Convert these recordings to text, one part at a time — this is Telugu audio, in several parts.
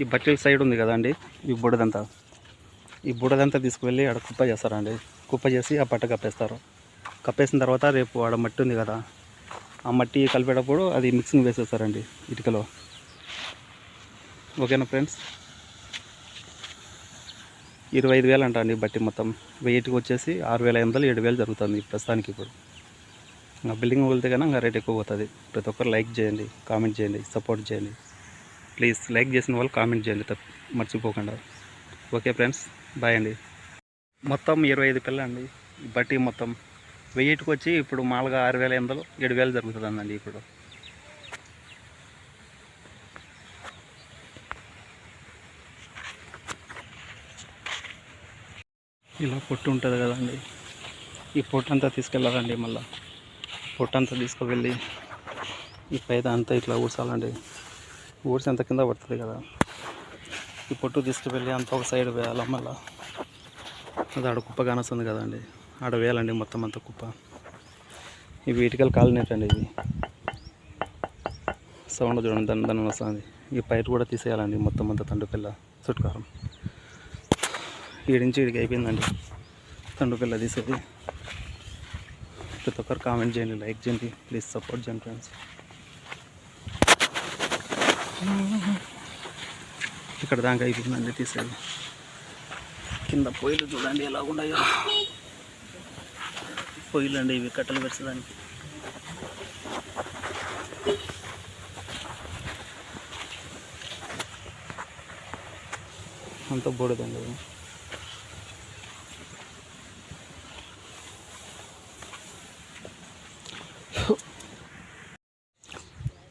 ఈ బట్టల సైడ్ ఉంది కదండి ఈ బుడదంతా. ఈ బుడదంతా తీసుకువెళ్ళి ఆడ కుప్ప చేస్తారండి. కుప్ప చేసి ఆ బట్ట కప్పేస్తారు. కప్పేసిన తర్వాత రేపు ఆడ మట్టి ఉంది కదా ఆ మట్టి కలిపేటప్పుడు అది మిక్సింగ్ వేసేస్తారండి ఇటుకలో. ఓకేనా ఫ్రెండ్స్? ఇరవై ఐదు వేలు అంట అండి బట్టి మొత్తం. వెయ్యిటికి వచ్చేసి ఆరు వేల ఎనిమిది వందలు ఏడు వేలు జరుగుతుంది ప్రస్తుతానికి ఇప్పుడు. ఇంకా బిల్డింగ్ వెళ్తే కన్నా ఇంకా రేట్ ఎక్కువ పోతుంది. ప్రతి ఒక్కరు లైక్ చేయండి కామెంట్ చేయండి సపోర్ట్ చేయండి. ప్లీజ్ లైక్ చేసిన వాళ్ళు కామెంట్ చేయండి తప్ప మర్చిపోకుండా. ఓకే ఫ్రెండ్స్ బాయ్ అండి. మొత్తం ఇరవై ఐదు పిల్ల అండి. బట్టి మొత్తం వెయ్యిటికి వచ్చి ఇప్పుడు మామూలుగా ఆరు వేల ఎనిమిది వందలు ఏడు వేలు జరుగుతుందండి ఇప్పుడు. ఇలా పొట్టు ఉంటుంది కదండి. ఈ పొట్టు అంతా తీసుకెళ్ళాలండి మళ్ళీ. పొట్టు అంతా తీసుకువెళ్ళి ఈ పైద అంతా ఇట్లా కూర్చోాలండి ఊడ్స్ అంత కింద పడుతుంది కదా. ఈ పొట్టు తీసుకువెళ్ళి అంత ఒక సైడ్ వేయాలి మళ్ళీ. అది ఆడ కుప్ప కానొస్తుంది కదండి. ఆడ వేయాలండి మొత్తం అంత కుప్ప. ఇవి ఇటుకలు కాలినట్టండి ఇవి. సౌండ్ చూడండి దాని దాని వస్తుంది ఈ పైరు కూడా తీసేయాలండి మొత్తం అంతా తండుపిల్ల చుట్టుకారం. ఈడించి ఇడికి అయిపోయిందండి. తండుపిల్ల తీసేది. ప్రతి ఒక్కరు కామెంట్ చేయండి లైక్ చేయండి ప్లీజ్ సపోర్ట్ చేయండి ఫ్రెండ్స్. ఇక్కడ దాకా అయిపోయిందండి తీసేది కింద పొయ్యిలు చూడండి ఎలా ఉన్నాయో. పొయ్యిలు అండి ఇవి కట్టలు పెరచడానికి అంత బూడదండి ఇది.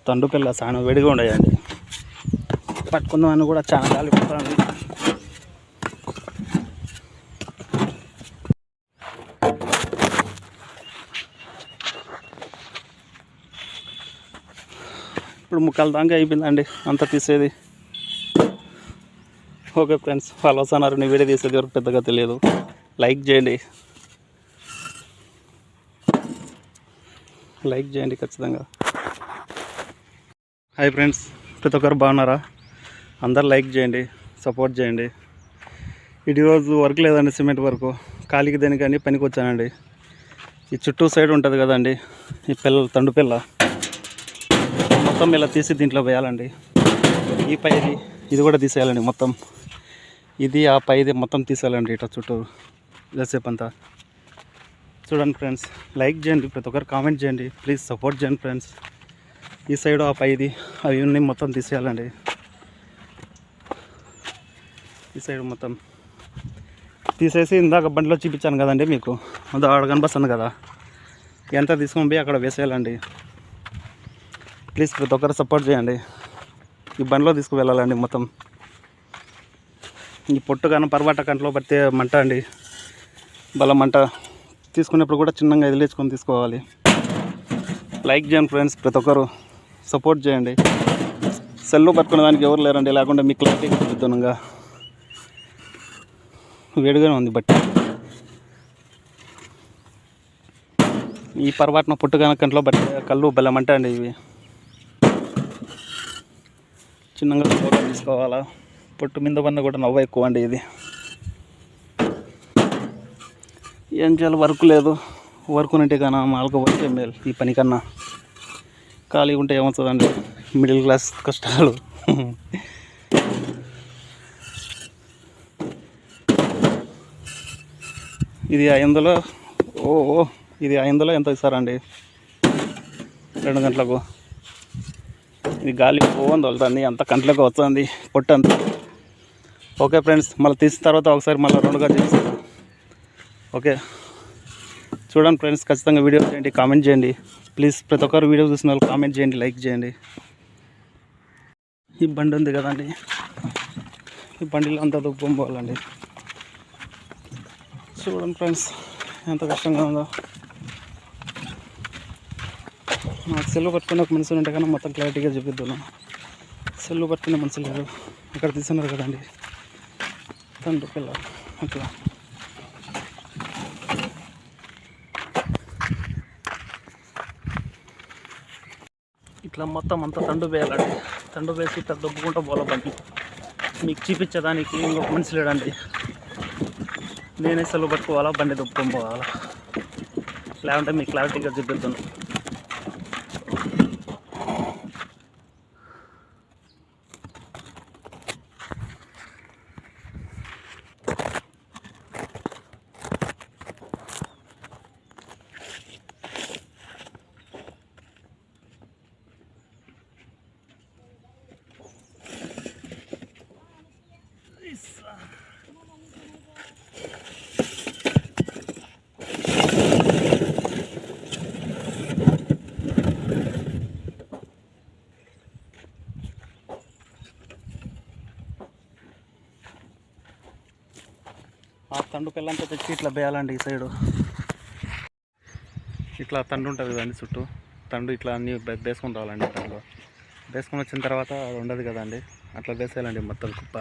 తండు పిల్ల చాలా వేడిగా ఉండయండి పట్టుకుందామని కూడా చాలా గాలి ఇప్పుడు ముక్కలు దాకా అయిపోయిందండి అంత తీసేది. ఓకే ఫ్రెండ్స్ ఫాలోవర్స్ అన్నారు నీ వీడియో తీసేది వరకు పెద్దగా తెలియదు. లైక్ చేయండి. లైక్ చేయండి ఖచ్చితంగా. హాయ్ ఫ్రెండ్స్ ప్రతి ఒక్కరు బాగున్నారా? అందరు లైక్ చేయండి సపోర్ట్ చేయండి. ఇటు రోజు వర్క్ లేదండి సిమెంట్ వర్క్. కాలికి దేనికని పనికి వచ్చానండి. ఈ చుట్టూ సైడ్ ఉంటుంది కదండి ఈ పిల్ల తండు పిల్ల. మొత్తం ఇలా తీసి దీంట్లో వేయాలండి. ఈ పైది ఇది కూడా తీసేయాలండి మొత్తం. ఇది ఆ పైది మొత్తం తీసేయాలండి ఇట్లా చుట్టూ. ఇదేసేపు అంతా చూడండి ఫ్రెండ్స్ లైక్ చేయండి ప్రతి ఒక్కరు కామెంట్ చేయండి. ప్లీజ్ సపోర్ట్ చేయండి ఫ్రెండ్స్. ఈ సైడ్ ఆ పైది అవి మొత్తం తీసేయాలండి. ఈ సైడ్ మొత్తం తీసేసి ఇందాక బండిలో చూపించాను కదండి మీకు. అది ఆడ కనిపిస్తుంది కదా. ఎంత తీసుకొని పోయి అక్కడ వేసేయాలండి. ప్లీజ్ ప్రతి ఒక్కరు సపోర్ట్ చేయండి. ఈ బండిలో తీసుకువెళ్ళాలండి మొత్తం. ఈ పొట్టు కానీ పరబాట కంట్లో పడితే మంట అండి. బల మంట. తీసుకునేప్పుడు కూడా చిన్నగా ఎదిలేచుకొని తీసుకోవాలి. లైక్ చేయండి ఫ్రెండ్స్ ప్రతి ఒక్కరు సపోర్ట్ చేయండి. సెల్లు పట్టుకునే దానికి ఎవరు లేరండి లేకుండా మీకు క్లారిటీ చూద్దానుగా వేడిగానే ఉంది బట్టి. ఈ పొరపాటున పొట్టు కంట్లో బట్టి కళ్ళు బెల్లమంట అండి ఇవి. చిన్నగా తీసుకోవాలా? పొట్టు మీద పన్న కూడా నవ్వు ఎక్కువ అండి ఇది. ఏం చేయాలి? వర్క్ లేదు. వర్క్ ఉంటే కన్నా మాలకు వర్క్ మేలు ఈ పని కన్నా. ఖాళీగా ఉంటే ఏమవుతుందండి? మిడిల్ క్లాస్ కష్టాలు. ఇది ఐదులో ఓ ఓ, ఇది ఐదులో ఎంత ఇస్తారండి? రెండు గంటలకు. ఇది గాలి పోవంది వెళ్తుంది అంత కంట్లోకి వస్తుంది పొట్టు అంత. ఓకే ఫ్రెండ్స్ మళ్ళీ తీసిన తర్వాత ఒకసారి మళ్ళీ రెండుగా చేస్తాను ఓకే. చూడండి ఫ్రెండ్స్ ఖచ్చితంగా వీడియో చేయండి కామెంట్ చేయండి. ప్లీజ్ ప్రతి ఒక్కరు వీడియో చూసిన వాళ్ళు కామెంట్ చేయండి లైక్ చేయండి. ఈ బండి ఉంది కదండి. ఈ బండిలో అంత దుబ్బం పోవాలండి చూడండి ఫ్రెండ్స్ ఎంత కష్టంగా ఉందో. నాకు సెల్లు పట్టుకునే ఒక మనుషులు ఉంటే కానీ మొత్తం క్లారిటీగా చూపిద్దాను సెల్లు పట్టుకునే మనుషులు లేరు ఇక్కడ తీసుకున్నారు కదండి. తండ్రి పిల్ల. అట్లా. ఇట్లా మొత్తం అంతా తండు వేయాలండి. తండు వేసి ఇట్లా దొబ్బుకుంటూ పోలబండి మీకు చూపించడానికి ఇంకొక మనిషి లేడండి. నేనే సెలవు పట్టుకోవాలా? బండి దుప్పుకొని పోవాలా? లేకుంటే మీకు క్లారిటీగా చూపిద్దాను. ఆ తండు పిల్లంతా తెచ్చి ఇట్లా వేయాలండి ఈ సైడు. ఇట్లా తండు ఉంటుంది కదండి చుట్టూ. తండు ఇట్లా అన్ని వేసుకొని రావాలండి తండు వేసుకొని వచ్చిన తర్వాత అది ఉండదు కదండి. అట్లా వేసేయాలండి మొత్తం కుప్ప.